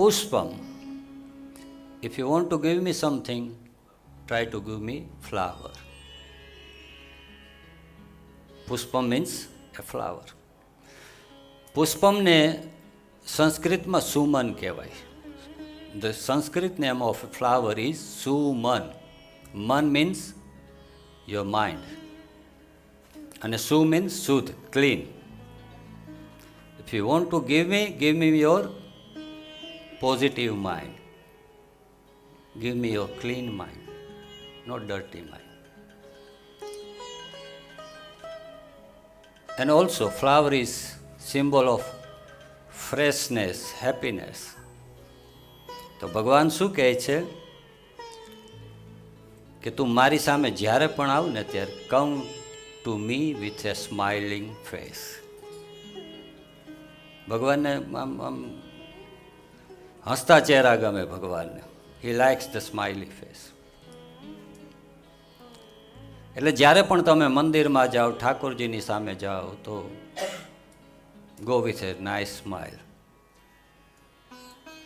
puspam. If you want to give me something, try to give me flower. પુષ્પમ means a flower પુષ્પમને સંસ્કૃતમાં સુમન કહેવાય the Sanskrit name of flower is Suman મન means your mind અને સુ means શુદ્ધ clean if you want to give me give me your positive mind give me your clean mind not dirty mind And also, flower is symbol of freshness happiness તો ભગવાન શું કહે છે? કે તું મારી સામે જ્યારે પણ આવ ને ત્યારે come to me with a smiling face ભગવાનને આમ આમ હસતા ચહેરા ગમે ભગવાનને. He likes the smiley face એટલે જ્યારે પણ તમે મંદિરમાં જાઓ, ઠાકોરજીની સામે જાઓ, તો go with a nice smile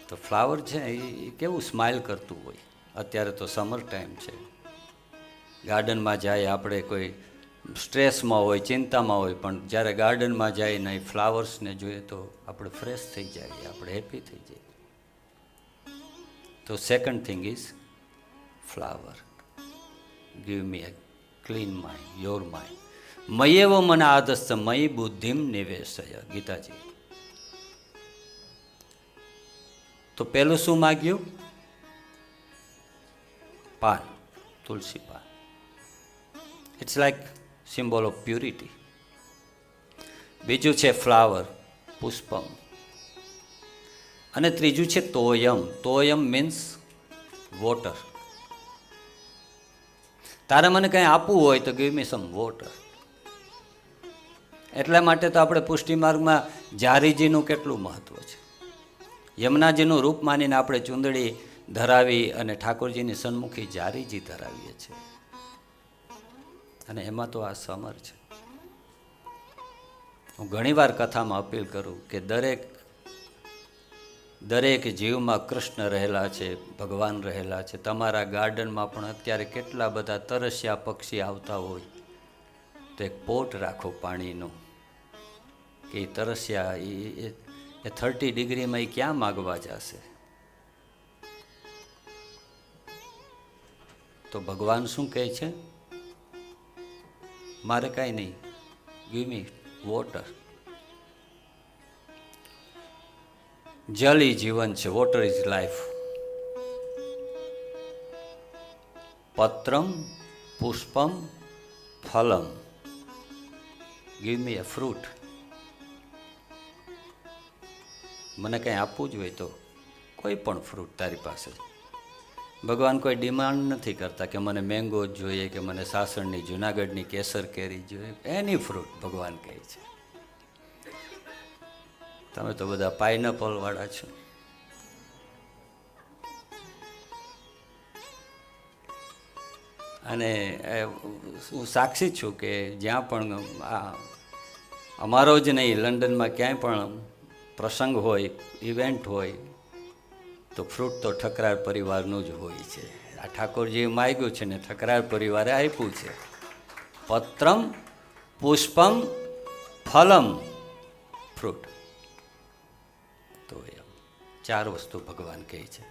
તો ફ્લાવર છે, એ કેવું સ્માઇલ કરતું હોય? અત્યારે તો સમર ટાઈમ છે. ગાર્ડનમાં જાય, આપણે કોઈ સ્ટ્રેસમાં હોય, ચિંતામાં હોય, પણ જ્યારે ગાર્ડનમાં જાય ને એ ફ્લાવર્સને જોઈએ તો આપણે ફ્રેશ થઈ જાય આપણે હેપી થઈ જાય તો second thing is flower give me a clean mind your mind મયેવ મને આદસ્ત મય બુદ્ધિમ નિવેશય ગીતાજી તો પેલું શું માગ્યું પાન તુલસી પાન it's like symbol of purity બીજું છે ફ્લાવર પુષ્પમ અને ત્રીજું છે તોયમ. તોયમ મીન્સ વોટર તારે મને કંઈ આપવું હોય તો ગીવ મી સમ વોટર એટલા માટે તો આપણે પુષ્ટિમાર્ગમાં જારીજીનું કેટલું મહત્વ છે? યમુનાજીનું રૂપ માનીને આપણે ચૂંદડી ધરાવી અને ઠાકોરજીની સન્મુખી જારીજી ધરાવીએ છીએ. અને એમાં તો આ સમર છે. હું ઘણીવાર કથામાં અપીલ કરું કે દરેક દરેક જીવમાં કૃષ્ણ રહેલા છે, ભગવાન રહેલા છે. તમારા ગાર્ડનમાં પણ અત્યારે કેટલા બધા તરસ્યા પક્ષી આવતા હોય. તો એક પોટ રાખો પાણીનો. કે એ તરસ્યા એ એ થર્ટી ડિગ્રીમાં એ ક્યાં માગવા જશે? તો ભગવાન શું કહે છે? મારે કાંઈ નહીં. ગીવ મી વોટર જલ જીવન છે. વોટર ઇઝ લાઈફ પત્રમ, પુષ્પમ, ફલમ. ગીવ મી એ ફ્રૂટ મને કંઈ આપવું જ હોય તો કોઈ પણ ફ્રૂટ તારી પાસે ભગવાન કોઈ ડિમાન્ડ નથી કરતા કે મને મેંગો જોઈએ, કે મને સાસણની જુનાગઢની કેસર કેરી જોઈએ. એની ફ્રૂટ ભગવાન કહે છે. તમે તો બધા પાઇનેપલ વાળા છો. અને હું સાક્ષી છું કે જ્યાં પણ આ, અમારો જ નહીં, લંડનમાં ક્યાંય પણ પ્રસંગ હોય ઇવેન્ટ હોય, તો ફ્રૂટ તો ઠકરાર પરિવારનું જ હોય છે. આ ઠાકોરજીએ માગ્યું છે ને, ઠકરાર પરિવારે આપ્યું છે. પત્રમ પુષ્પમ ફલમ ફ્રૂટ તો એમ ચાર વસ્તુ ભગવાન કહે છે.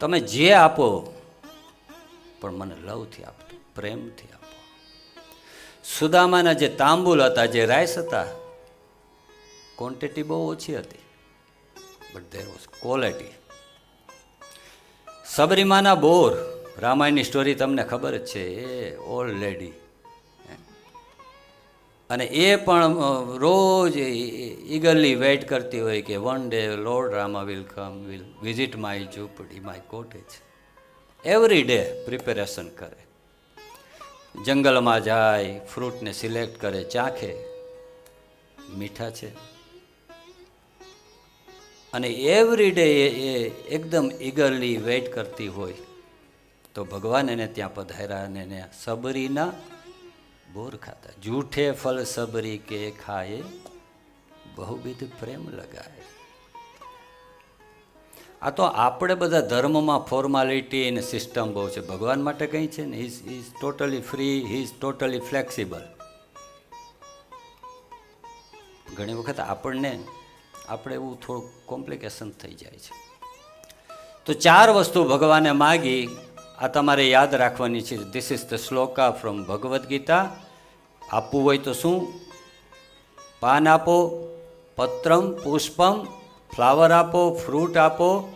તમે જે આપો, પણ મને લવથી આપતો પ્રેમથી આપો. સુદામાના જે તાંબુલ હતા, જે રાઈસ હતા ક્વોન્ટિટી બહુ ઓછી હતી. બટ દેર વોઝ ક્વોલિટી સબરીમાના બોર, રામાયણની સ્ટોરી તમને ખબર જ છે, એ ઓલ્ડ લેડી અને એ પણ રોજ ઈગરલી વેઇટ કરતી હોય કે one day lord Rama will come, will visit my ઝૂંપડી, my cottage. Every day preparation કરે. જંગલમાં જાય, ફ્રૂટને સિલેક્ટ કરે, ચાખે. મીઠા છે. અને એવરી ડે એ એકદમ ઈગરલી વેઇટ કરતી હોય, તો ભગવાન એને ત્યાં પધાર્યા અને એને સબરીના બોર ખાતા. જૂઠે ફલ સબરી કે ખાએ બહુવિધ પ્રેમ લગાય. આ તો આપણે બધા ધર્મમાં ફોર્માલિટી અને સિસ્ટમ બહુ છે. ભગવાન માટે કંઈ છે ને? Is is totally free he is totally flexible ઘણી વખત આપણને, આપણે એવું થોડું કોમ્પ્લિકેશન થઈ જાય છે. તો ચાર વસ્તુ ભગવાને માગી. આ તમારે યાદ રાખવાની છે. This is the shloka from Bhagavad Gita આપવું હોય તો શું? પાન આપો, પત્રમ, પુષ્પમ, ફ્લાવર આપો, ફ્રૂટ આપો,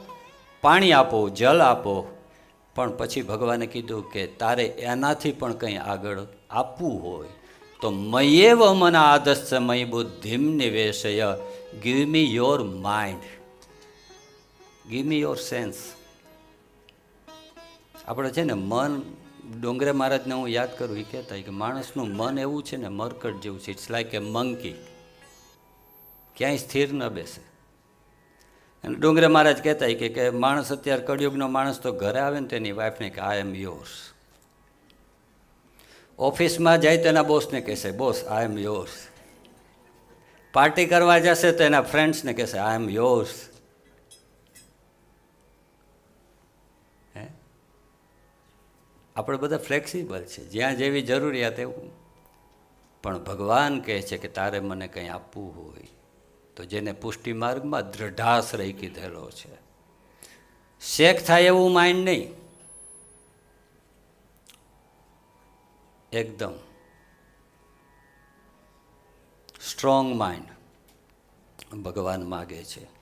પાણી આપો, જલ આપો. પણ પછી ભગવાને કીધું કે તારે એનાથી પણ કંઈ આગળ આપવું હોય તો મયેવ મના આદસ્ય મય બુદ્ધિમ નિવેશય. Give me your mind give me your sense આપણે છે ને મન, ડોંગરે મહારાજને હું યાદ કરું એ કહેતા કે માણસનું મન એવું છે ને મરકટ જેવું છે. ઇટ્સ લાઈક એ મંકી ક્યાંય સ્થિર ન બેસે. અને ડુંગરે મહારાજ કહેતા કે કે માણસ અત્યારે કળિયુગનો માણસ તો ઘરે આવે ને તેની વાઈફને કે આઈ એમ યોર્સ ઓફિસમાં જાય તો એના બોસને કહેશે, boss I am yours party કરવા જશે તો એના ફ્રેન્ડ્સને કહેશે આઈ એમ યોર્સ આપણે બધા ફ્લેક્સિબલ છે. જ્યાં જેવી જરૂરિયાત એવું. પણ ભગવાન કહે છે કે તારે મને કંઈ આપવું હોય, તો જેને પુષ્ટિ માર્ગમાં દ્રઢાશ્રય કીધેલો છે. શેખ થાય એવું માઇન્ડ નહીં. એકદમ સ્ટ્રોંગ માઇન્ડ ભગવાન માગે છે.